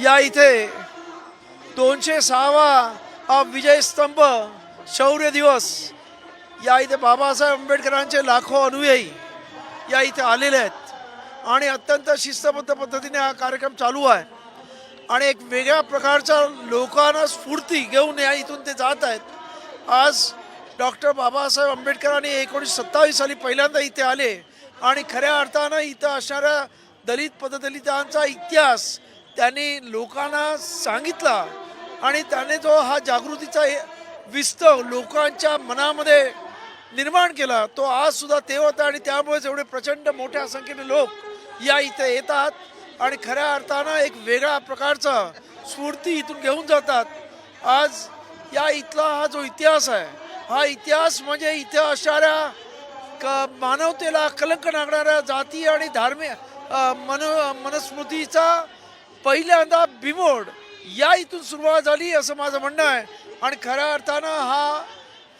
या इथे दोनशे सहावा हा विजय स्तंभ शौर्य दिवस. या इथे बाबासाहेब आंबेडकरांचे लाखो अनुयायी या इथे आलेले आहेत. आणि अत्यंत शिस्तबद्ध पद्धतीने हा कार्यक्रम चालू आहे. आणि एक वेगळ्या प्रकारच्या लोकांना स्फूर्ती घेऊन या इथून ते जात आहेत. आज डॉक्टर बाबासाहेब आंबेडकरांनी एकोणीसशे सत्तावीस साली पहिल्यांदा इथे आले. आणि खऱ्या अर्थानं इथं असणाऱ्या दलित पददलितांचा इतिहास त्यांनी लोकांना सांगितला आणि त्याने जो हा जागृतीचा विस्तव लोकांच्या मनामध्ये निर्माण केला तो आज सुद्धा ते होता आणि त्यामुळेच एवढे प्रचंड मोठ्या संख्येने लोक या इथे येतात आणि खऱ्या अर्थानं एक वेगळ्या प्रकारचा स्फूर्ती इथून घेऊन जातात. आज या इथला हा जो इतिहास आहे हा इतिहास म्हणजे इथे असणाऱ्या क मानवतेला कलंक लागणाऱ्या जाती आणि धार्मिक मन मनस्मृतीचा पहिल्यांदा बिमोड. या इथून सुरुवात झाली असं माझं म्हणणं आहे. आणि खऱ्या अर्थानं हा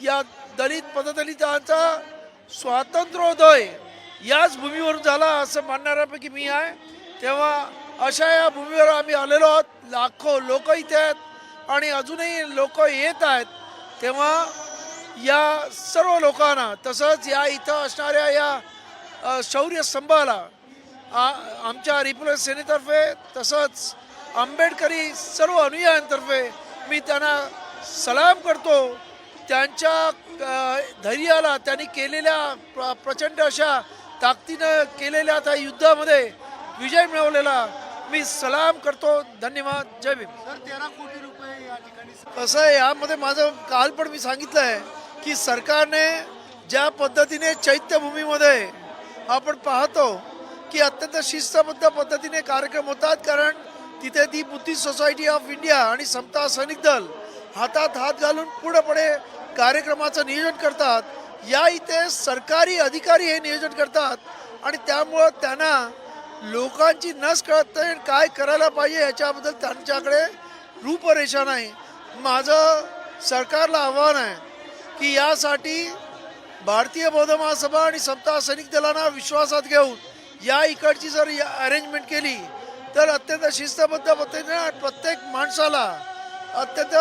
या दलित पददलितांचा स्वातंत्र्योदय याच भूमीवरून झाला असं मानणाऱ्यापैकी मी आहे. तेव्हा अशा या भूमीवर आम्ही आलेलो आहोत. लाखो लोक इथे आहेत आणि अजूनही लोक येत आहेत. तेव्हा या सर्व लोकांना तसंच या इथं असणाऱ्या या शौर्य स्तंभाला आमच्या रिपब्लिक सेनेतर्फे तसंच आंबेडकरी सर्व अनुयायांतर्फे मी त्यांना सलाम करतो. त्यांच्या धैर्याला त्यांनी केलेल्या प्र प्रचंड अशा ताकदीनं केलेल्या त्या युद्धामध्ये विजय मिळवलेला मी सलाम करतो. धन्यवाद. जय भीम. तेरा कोटी रुपये या ठिकाणी कसं आहे यामध्ये माझं काल पण मी सांगितलं आहे की सरकारने ज्या पद्धतीने चैत्यभूमीमध्ये आपण पाहतो की अत्यंत शिस्तबद्ध पद्धतीने कार्यक्रम होतात कारण तिथे the Buddhist society of India आणि समता सैनिक दल हातात हात घालून पूर्णपणे पुढे कार्यक्रमाचं नियोजन करतात. या इथे सरकारी अधिकारी हे नियोजन करतात आणि त्यामुळं त्यांना लोकांची नस कळत नाही काय करायला पाहिजे याच्याबद्दल त्यांच्याकडे रूपरेषा नाही. माझं सरकारला आव्हान आहे की यासाठी भारतीय बौद्ध महासभा आणि सप्ताह सैनिक दलांना विश्वासात घेऊन या इकडची जर अरेंजमेंट केली तर अत्यंत शिस्तबद्ध पद्धतीने प्रत्येक माणसाला अत्यंत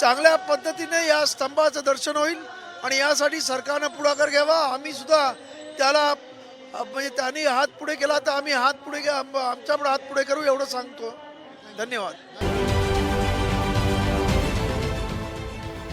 चांगल्या पद्धतीने या स्तंभाचं दर्शन होईल आणि यासाठी सरकारनं पुढाकार घ्यावा. आम्ही सुद्धा त्याला म्हणजे त्यांनी हात पुढे केला तर आम्ही हात पुढे घ्या आम- हात पुढे करू एवढं सांगतो. धन्यवाद.